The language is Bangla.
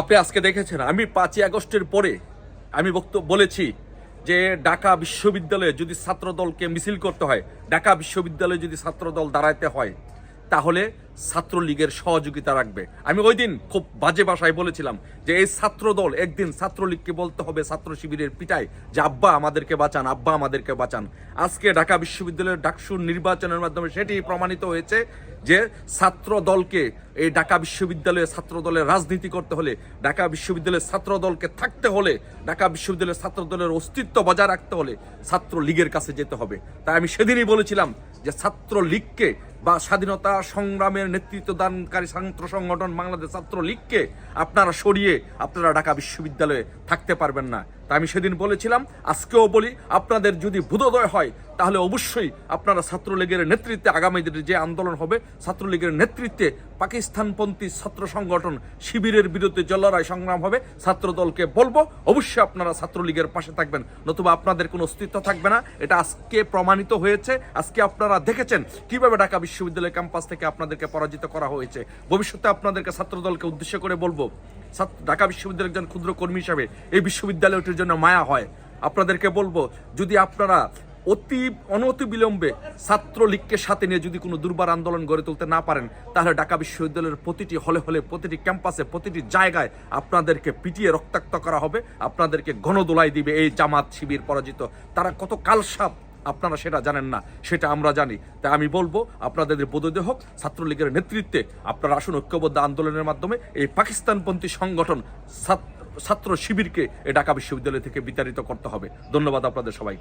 আপনি আজকে দেখেছেন, আমি পাঁচই আগস্টের পরে আমি বক্তব্য বলেছি যে ঢাকা বিশ্ববিদ্যালয়ে যদি ছাত্রদলকে মিছিল করতে হয়, ঢাকা বিশ্ববিদ্যালয়ে যদি ছাত্রদল দাঁড়াইতে হয়, তাহলে ছাত্রলীগের সহযোগিতা রাখবে। আমি ওই দিন খুব বাজে ভাষায় বলেছিলাম যে এই ছাত্রদল একদিন ছাত্রলীগকে বলতে হবে ছাত্র শিবিরের পিটায় যে, আব্বা, আমাদেরকে বাঁচান, আব্বা, আমাদেরকে বাঁচান। আজকে ঢাকা বিশ্ববিদ্যালয়ের ডাকসুর নির্বাচনের মাধ্যমে সেটি প্রমাণিত হয়েছে যে ছাত্র দলকে এই ঢাকা বিশ্ববিদ্যালয়ে ছাত্র দলের রাজনীতি করতে হলে, ঢাকা বিশ্ববিদ্যালয়ের ছাত্র দলকে থাকতে হলে, ঢাকা বিশ্ববিদ্যালয়ের ছাত্র দলের অস্তিত্ব বজায় রাখতে হলে ছাত্র লীগের কাছে যেতে হবে। তাই আমি সেদিনই বলেছিলাম যে ছাত্র লীগকে বা স্বাধীনতা সংগ্রামের নেতৃত্ব দানকারী ছাত্র সংগঠন বাংলাদেশ ছাত্র লীগকে আপনারা সরিয়ে আপনারা ঢাকা বিশ্ববিদ্যালয়ে থাকতে পারবেন না। তা আমি সেদিন বলেছিলাম, আজকেও বলি, আপনাদের যদি বোধোদয় হয় তাহলে অবশ্যই আপনারা ছাত্রলীগের নেতৃত্বে আগামী দিনে যে আন্দোলন হবে, ছাত্রলীগের নেতৃত্বে পাকিস্তানপন্থী ছাত্র সংগঠন শিবিরের বিরুদ্ধে জলরাই সংগ্রাম হবে। ছাত্র দলকে বলব, অবশ্যই আপনারা ছাত্রলীগের পাশে থাকবেন, নতুবা আপনাদের কোনো অস্তিত্ব থাকবে না। এটা আজকে প্রমাণিত হয়েছে, আজকে আপনারা দেখেছেন কীভাবে ঢাকা বিশ্ববিদ্যালয় ক্যাম্পাস থেকে আপনাদেরকে পরাজিত করা হয়েছে। ভবিষ্যতে আপনাদেরকে ছাত্রদলকে উদ্দেশ্য করে বলব ঢাকা বিশ্ববিদ্যালয়ের একজন ক্ষুদ্র কর্মী হিসাবে এই বিশ্ববিদ্যালয়টির জন্য মায়া হয়। আপনাদেরকে বলব, যদি আপনারা অতি অনতি বিলম্বে ছাত্রলীগকে সাথে নিয়ে যদি কোনো দুর্বার আন্দোলন গড়ে তুলতে না পারেন, তাহলে ঢাকা বিশ্ববিদ্যালয়ের প্রতিটি হলে হলে, প্রতিটি ক্যাম্পাসে, প্রতিটি জায়গায় আপনাদেরকে পিটিয়ে রক্তাক্ত করা হবে, আপনাদেরকে গণদোলাই দিবে এই জামাত শিবির পরাজিত। তারা কত কালসাপ, আপনারা সেটা জানেন না, সেটা আমরা জানি। তাই আমি বলব, আপনাদের বোধোদয় হোক ছাত্রলীগের নেতৃত্বে আপনারা আসুন ঐক্যবদ্ধ আন্দোলনের মাধ্যমে এই পাকিস্তানপন্থী সংগঠন ছাত্র শিবিরকে ঢাকা বিশ্ববিদ্যালয় থেকে বিতাড়িত করতে হবে। ধন্যবাদ আপনাদের সবাইকে।